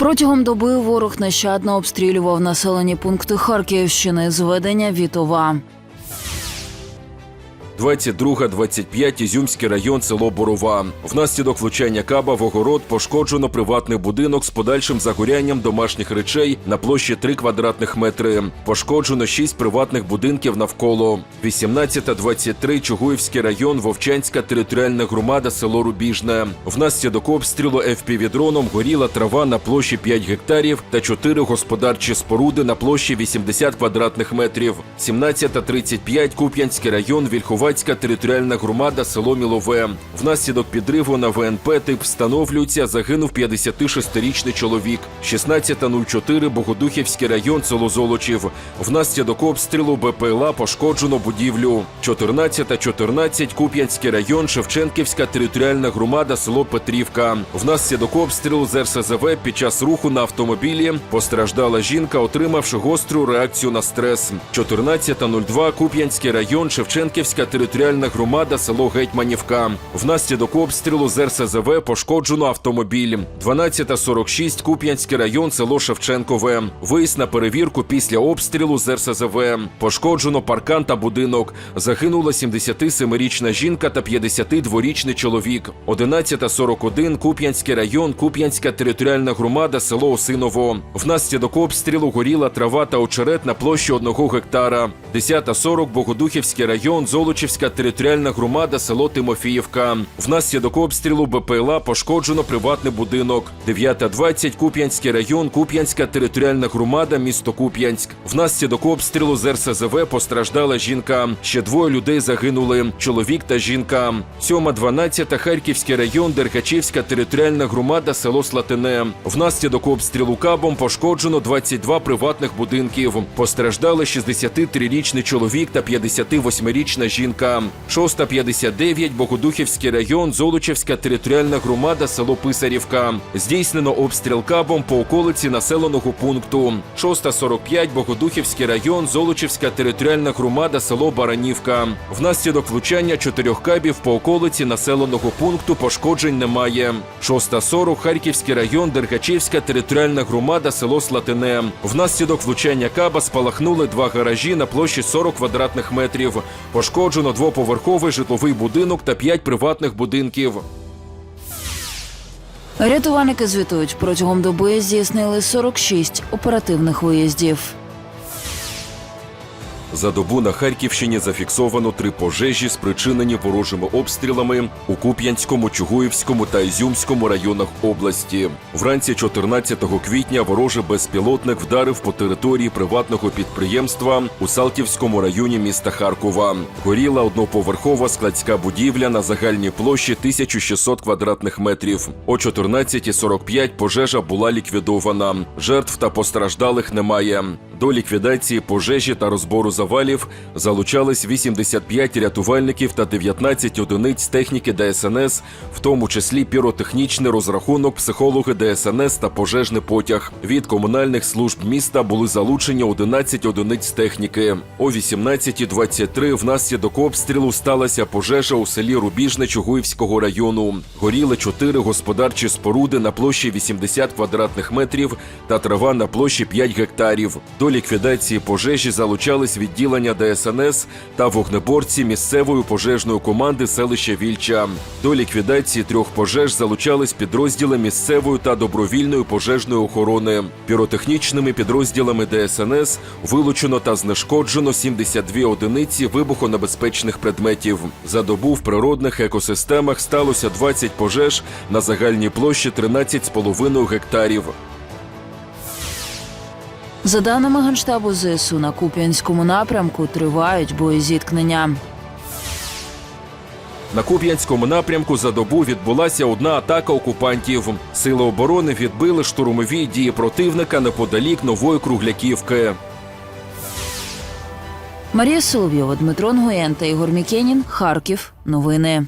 Протягом доби ворог нещадно обстрілював населені пункти Харківщини. Зведення Вітова. 22-25 Ізюмський район, село Борова. Внаслідок влучання каба в огород пошкоджено приватний будинок з подальшим загорянням домашніх речей на площі 3 квадратних метри. Пошкоджено 6 приватних будинків навколо. 18-23 Чугуївський район, Вовчанська територіальна громада, село Рубіжне. Внаслідок обстрілу FPV-дроном горіла трава на площі 5 гектарів та 4 господарчі споруди на площі 80 квадратних метрів. 17-35 Куп'янський район, Вільховацька територіальна громада, село Мілове. Внаслідок підриву на ВНП тип встановлюється, загинув 56-річний чоловік. 16.04 Богодухівський район, село Золочів. Внаслідок обстрілу БПЛА пошкоджено будівлю. 14.14 Куп'янський район, Шевченківська територіальна громада, село Петрівка. Внаслідок обстрілу з РСЗВ під час руху на автомобілі постраждала жінка, отримавши гостру реакцію на стрес. 14.02 Куп'янський район, Шевченківська територіальна громада, село Гетьманівка. Внаслідок обстрілу з РСЗВ пошкоджено автомобіль. 12.46 Куп'янський район, село Шевченкове. Виїзд на перевірку після обстрілу з РСЗВ. Пошкоджено паркан та будинок. Загинула 77-річна жінка та 52-річний чоловік. 11.41 Куп'янський район, Куп'янська територіальна громада, село Осиново. Внаслідок обстрілу горіла трава та очерет на площі 1 гектара. 10.40 Богодухівський район, Золочівська територіальна громада, село Тимофіївка. Внаслідок обстрілу БПЛА пошкоджено приватний будинок. 9.20 Куп'янський район, Куп'янська територіальна громада, місто Куп'янськ. Внаслідок обстрілу з РСЗВ постраждала жінка. Ще двоє людей загинули: чоловік та жінка. 7.12 Харківський район, Дергачівська територіальна громада, село Слатине. Внаслідок обстрілу кабом пошкоджено 22 приватних будинків. Постраждали 63-річний чоловік та 58-річна жінка. 6.59 Богодухівський район, Золочівська територіальна громада, село Писарівка. Здійснено обстріл кабом по околиці населеного пункту. 6.45 Богодухівський район, Золочівська територіальна громада, село Баранівка. Внаслідок влучання чотирьох кабів по околиці населеного пункту пошкоджень немає. 6.40 Харківський район, Дергачівська територіальна громада, село Слатине. Внаслідок влучання каба спалахнули два гаражі на площі 40 квадратних метрів. Пошкоджено двоповерховий житловий будинок та п'ять приватних будинків. Рятувальники звітують, протягом доби здійснили 46 оперативних виїздів. За добу на Харківщині зафіксовано три пожежі, спричинені ворожими обстрілами у Куп'янському, Чугуївському та Ізюмському районах області. Вранці 14 квітня ворожий безпілотник вдарив по території приватного підприємства у Салтівському районі міста Харкова. Горіла одноповерхова складська будівля на загальній площі 1600 квадратних метрів. О 14.45 пожежа була ліквідована. Жертв та постраждалих немає. До ліквідації пожежі та розбору завалів залучались 85 рятувальників та 19 одиниць техніки ДСНС, в тому числі піротехнічний розрахунок, психологи ДСНС та пожежний потяг. Від комунальних служб міста були залучені 11 одиниць техніки. О 18.23 внаслідок обстрілу сталася пожежа у селі Рубіжне Чугуївського району. Горіли чотири господарчі споруди на площі 80 квадратних метрів та трава на площі 5 гектарів. До ліквідації пожежі залучались відділення ДСНС та вогнеборці місцевої пожежної команди селища Вільча. До ліквідації трьох пожеж залучались підрозділи місцевої та добровільної пожежної охорони. Піротехнічними підрозділами ДСНС вилучено та знешкоджено 72 одиниці вибухонебезпечних предметів. За добу в природних екосистемах сталося 20 пожеж на загальній площі 13,5 гектарів. За даними Генштабу ЗСУ, на Куп'янському напрямку тривають боєзіткнення. На Куп'янському напрямку за добу відбулася одна атака окупантів. Сили оборони відбили штурмові дії противника неподалік нової Кругляківки. Марія Соловйова, Дмитро Нгоєн та Ігор Мікенін. Харків. Новини.